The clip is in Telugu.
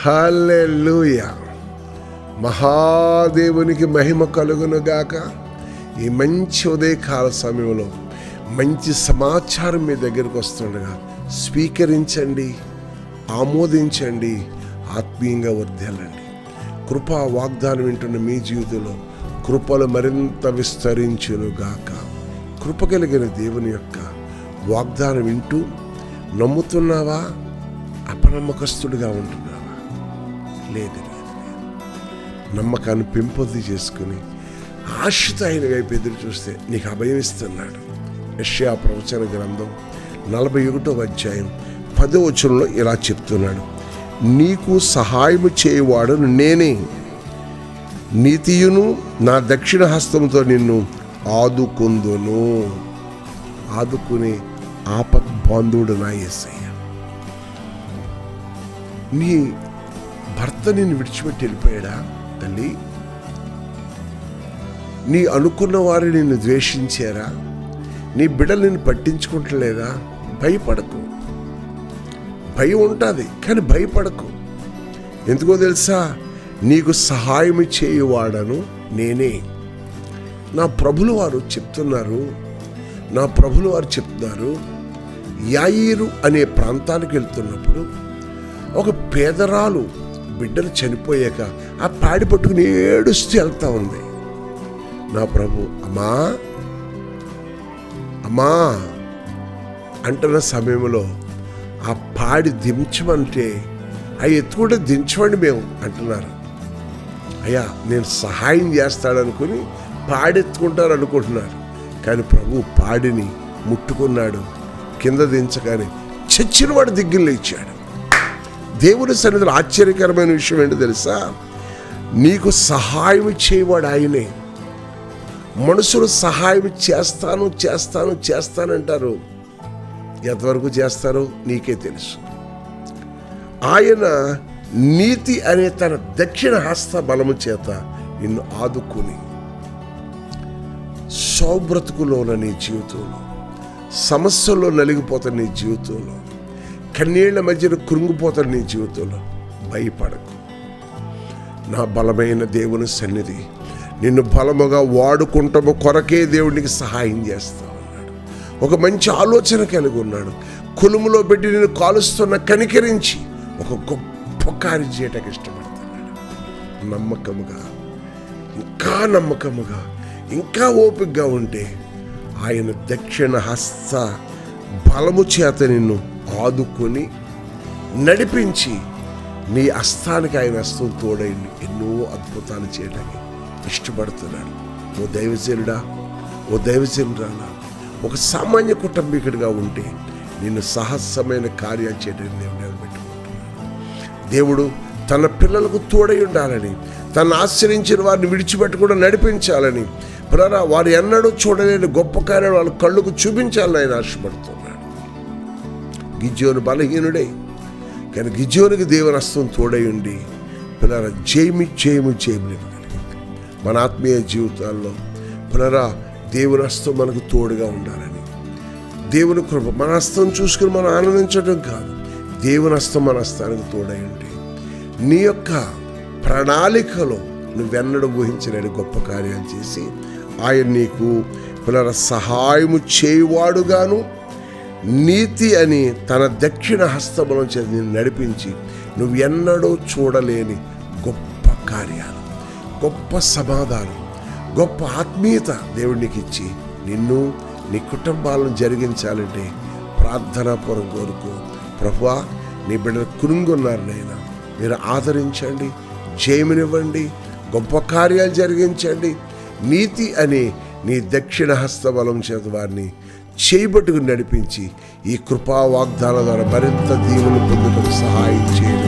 హల్లెలూయ. మహాదేవునికి మహిమ కలుగునుగాక. ఈ మంచి ఉదయకాల సమయంలో మంచి సమాచారం మీ దగ్గరకు వస్తుండగా స్వీకరించండి ఆమోదించండి ఆత్మీయంగా వర్ధెళ్ళండి కృపా వాగ్దానం వింటున్న మీ జీవితంలో కృపలు మరింత విస్తరించునుగాక. కృప కలిగిన దేవుని యొక్క వాగ్దానం వింటూ నమ్ముతున్నావా? అపనమ్మకస్తుడిగా ఉంటున్నావా? లేదు. లేదు లేదు నమ్మకాన్ని పెంపొంది చేసుకుని ఆశతో ఆయన వైపు ఎదురు చూస్తే నీకు అభయం ఇస్తున్నాడు యష్యా ప్రవచన గ్రంథం నలభై ఒకటో అధ్యాయం పదో వచనంలో ఇలా చెప్తున్నాడు. నీకు సహాయము చేయవాడు నేనే. నీతియును నా దక్షిణ హస్తంతో నిన్ను ఆదుకుందును. ఆదుకునే ఆపద్ బాంధుడు నా యేసయ్య. నీ భర్త నిన్ను విడిచిపెట్టి వెళ్ళిపోయాడా? తల్లి నీ అనుకున్న వారు నిన్ను ద్వేషించారా? నీ బిడ్డలు నిన్ను పట్టించుకుంటలేదా? భయపడకు. భయం ఉంటుంది కానీ భయపడకు. ఎందుకో తెలుసా? నీకు సహాయం చేయువాడను నేనే. నా ప్రభులు వారు చెప్తున్నారు. నా ప్రభులు వారు చెప్తున్నారు. యాయిరు అనే ప్రాంతానికి వెళ్తున్నప్పుడు ఒక పేదరాలు బిడ్డలు చనిపోయాక ఆ పాడి పట్టుకుని ఏడుస్తూ వెళ్తా ఉంది. నా ప్రభు అమ్మా అమ్మా అంటున్న సమయంలో ఆ పాడి దించమంటే ఆ ఎత్తుకుంటే దించమండి మేము అంటున్నారు. అయ్యా నేను సహాయం చేస్తాడనుకుని పాడెత్తుకుంటారు అనుకుంటున్నారు. కానీ ప్రభు పాడిని ముట్టుకున్నాడు. కింద దించగానే చచ్చిన వాడు దిగ్గులు ఇచ్చాడు. దేవుని సన్నిధిలో ఆశ్చర్యకరమైన విషయం ఏంటో తెలుసా? నీకు సహాయం చేయవాడు ఆయనే. మనుషులు సహాయం చేస్తాను చేస్తాను చేస్తానంటారు ఎంతవరకు చేస్తారో నీకే తెలుసు. ఆయన నీతి అనే తన దక్షిణ హస్త బలము చేత నిన్ను ఆదుకుని సౌబ్రతుకులోన నీ జీవితంలో సమస్యల్లో నలిగిపోతున్న నీ జీవితంలో కన్నీళ్ళ మధ్యన కృంగిపోతాడు నీ జీవితంలో. భయపడకు. నా బలమైన దేవుని సన్నిధి నిన్ను బలముగా వాడుకుంటాము కొరకే దేవుడికి సహాయం చేస్తా ఉన్నాడు. ఒక మంచి ఆలోచన కలిగి ఉన్నాడు. కులుములో పెట్టి నేను కాలుస్తున్న కనికరించి ఒక గొప్ప కార్యం చేయటానికి ఇష్టపడుతున్నాడు. నమ్మకముగా ఇంకా నమ్మకముగా ఇంకా ఓపికగా ఉంటే ఆయన దక్షిణ హస్త బలము చేత నిన్ను ఆదుకొని నడిపించి నీ హస్తానికి ఆయన హస్తం తోడైంది ఎన్నో అద్భుతాలు చేయడానికి ఇష్టపడుతున్నాడు. ఓ దైవజనుడా ఓ దైవజనురానా ఒక సామాన్య కుటుంబీకుడిగా ఉంటే నిన్ను సాహసమైన కార్యాలు చేయడానికి నేను నిలబెట్టుకుంటున్నాను దేవుడు తన పిల్లలకు తోడై ఉండాలని తను ఆశ్రయించిన వారిని విడిచిపెట్టకుండా నడిపించాలని ప్రారా వారు ఎన్నడూ చూడలేని గొప్ప కార్యాలు వాళ్ళ కళ్ళకు చూపించాలని ఆయన ఆశపడుతున్నాడు. గిజ్జోను బలహీనుడే. కానీ గిజ్జోనికి దేవునస్తం తోడై ఉండి పిల్లల జయమి జయము జయములు మన ఆత్మీయ జీవితాల్లో పునరా దేవుని హస్తం మనకు తోడుగా ఉండాలని. దేవుని కృప మన హస్తం చూసుకుని మనం ఆనందించడం కాదు. దేవుని హస్తం మన హస్తానికి తోడై ఉంటే నీ యొక్క ప్రణాళికలో నువ్వెన్నడూ ఊహించలేని గొప్ప కార్యాలు చేసి ఆయన నీకు పునర సహాయము చేయువాడుగాను నీతి అని తన దక్షిణ హస్తములను చేసి నడిపించి నువ్వు ఎన్నడూ చూడలేని గొప్ప కార్యాలు గొప్ప సమాధానం గొప్ప ఆత్మీయత దేవుడికి ఇచ్చి నిన్ను నీ కుటుంబాలను జరిగించాలంటే ప్రార్థనాపూర్వం కోరుకో. ప్రభువా నీ బిడ్డలు కురుంగున్నారు నాయన. మీరు ఆదరించండి జయమునివ్వండి గొప్ప కార్యాలు జరిగించండి. నీతి అని నీ దక్షిణ హస్త బలం చేత వారిని చేయబట్టుకు నడిపించి ఈ కృపా వాగ్దానం ద్వారా మరింత దీవులు పొందుటకు సహాయం చేయడం.